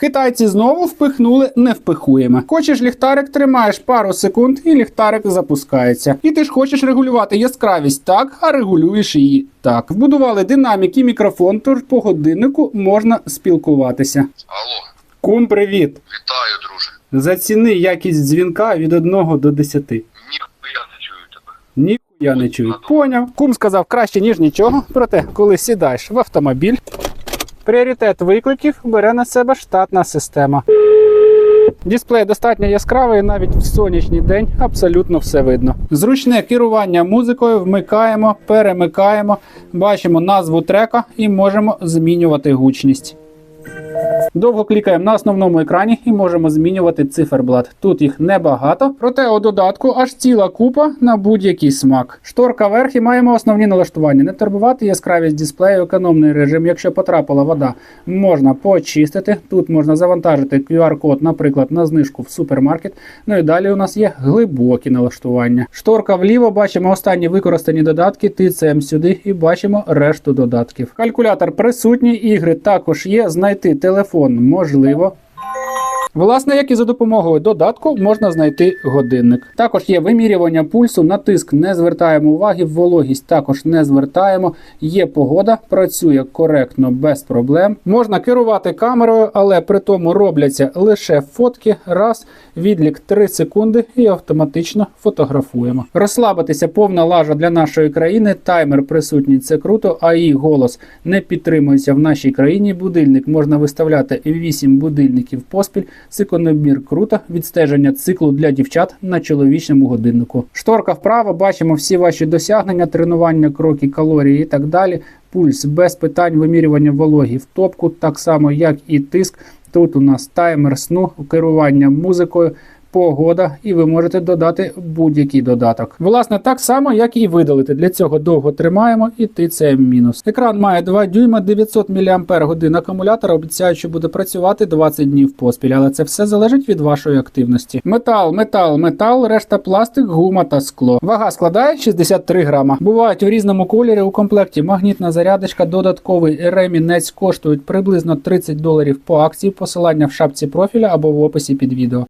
Китайці знову впихнули невпихуєме. Хочеш ліхтарик, тримаєш пару секунд, і ліхтарик запускається. І ти ж хочеш регулювати яскравість так, а регулюєш її так. Вбудували динамік і мікрофон, тож по годиннику можна спілкуватися. Алло, Кум, привіт! вітаю, друже. Заціни якість дзвінка від 1 до 10. Ніхуя не чую тебе. Ніхуя не чую. Поняв. Кум сказав краще, ніж нічого. Проте, коли сідаєш в автомобіль, пріоритет викликів бере на себе штатна система. Дисплей достатньо яскравий, навіть в сонячний день абсолютно все видно. Зручне керування музикою вмикаємо, перемикаємо, бачимо назву трека і можемо змінювати гучність. Довго клікаємо на основному екрані і можемо змінювати циферблат. Тут їх небагато, проте у додатку аж ціла купа на будь-який смак. Шторка вверх і маємо основні налаштування. Не турбувати яскравість дисплею, економний режим. Якщо потрапила вода, можна почистити. Тут можна завантажити QR-код, наприклад, на знижку в супермаркет. Ну і далі у нас є глибокі налаштування. Шторка вліво бачимо останні використані додатки, тицяємо сюди і бачимо решту додатків. Калькулятор присутній, ігри також є. Знайти телефон можливо. Власне, як і за допомогою додатку можна знайти годинник. Також є вимірювання пульсу, на тиск не звертаємо уваги, вологість також не звертаємо. Є погода, працює коректно без проблем. Можна керувати камерою, але при тому робляться лише фотки. Раз, відлік 3 секунди і автоматично фотографуємо. Розслабитися повна лажа для нашої країни. Таймер присутній, це круто. АІ голос не підтримується в нашій країні. Будильник можна виставляти 8 будильників поспіль. Секундомір круто, відстеження циклу для дівчат на чоловічному годиннику. Шторка вправо, бачимо всі ваші досягнення, тренування, кроки, калорії і так далі. Пульс без питань, вимірювання вологі в топку, так само як і тиск. Тут у нас таймер сну, керування музикою. Погода, і ви можете додати будь-який додаток. Власне, так само, як і видалити. Для цього довго тримаємо і тицяємо мінус. Екран має 2 дюйма, 900 мАч акумулятора. Обіцяю, що буде працювати 20 днів поспіль, але це все залежить від вашої активності. Метал, метал, метал, решта пластик, гума та скло. Вага складає 63 грама. Бувають у різному кольорі. У комплекті магнітна зарядочка, додатковий ремінець коштують приблизно 30 доларів по акції. Посилання в шапці профіля або в описі під відео.